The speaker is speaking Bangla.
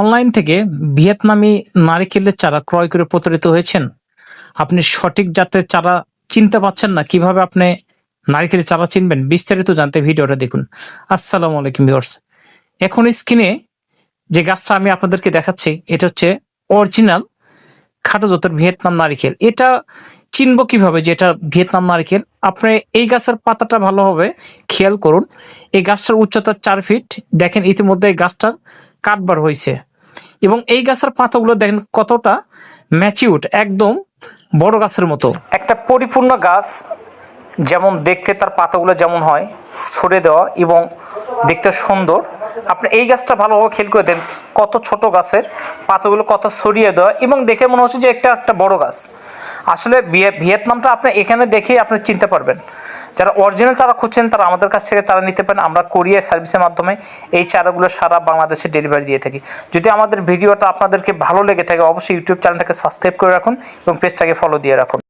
অনলাইন থেকে ভিয়েতনামি নারিকেলের চারা ক্রয় করে প্রতারিত হয়েছেন। আপনি সঠিক জাতের চারা চিনতে পারছেন না, কীভাবে আপনি নারিকেলের চারা চিনবেন? বিস্তারিত জানতে ভিডিওটা দেখুন। আসসালামু আলাইকুম ভিউয়ার্স। এখন স্ক্রিনে যে গাছটা আমি আপনাদেরকে দেখাচ্ছি, এটা হচ্ছে অরিজিনাল খাটো জাতের ভিয়েতনাম নারিকেল এটা চিনব কীভাবে যে এটা ভিয়েতনাম নারিকেল? আপনি এই গাছের পাতাটা ভালোভাবে খেয়াল করুন। এই গাছটার উচ্চতা চার ফিট। দেখেন ইতিমধ্যে এই গাছটার কাটবার হয়েছে। এবং এই গাছের পাতাগুলো দেখেন কতটা ম্যাচিউড একদম বড় গাছের মতো। একটা পরিপূর্ণ গাছ যেমন দেখতে তার পাতাগুলো যেমন হয় সরে দেওয়া এবং দেখতে সুন্দর। আপনি এই গাছটা ভালোভাবে খেয়াল করে দেন কত ছোট গাছের পাতাগুলো কত সরিয়ে দেওয়া এবং দেখে মনে হচ্ছে যে একটা একটা বড় গাছ। আসলে ভিয়ে- ভিয়েতনামটা আপনি এখানে দেখেই আপনি চিনতে পারবেন। যারা অরিজিনাল চারা খুঁজছেন, তারা আমাদের কাছ থেকে চারা নিতে পারেন। আমরা কোরিয়া সার্ভিসের মাধ্যমে এই চারাগুলো সারা বাংলাদেশে ডেলিভারি দিয়ে থাকি। যদি আমাদের ভিডিওটা আপনাদেরকে ভালো লেগে থাকে, অবশ্যই ইউটিউব চ্যানেলটাকে সাবস্ক্রাইব করে রাখুন এবং পেজটাকে ফলো দিয়ে রাখুন।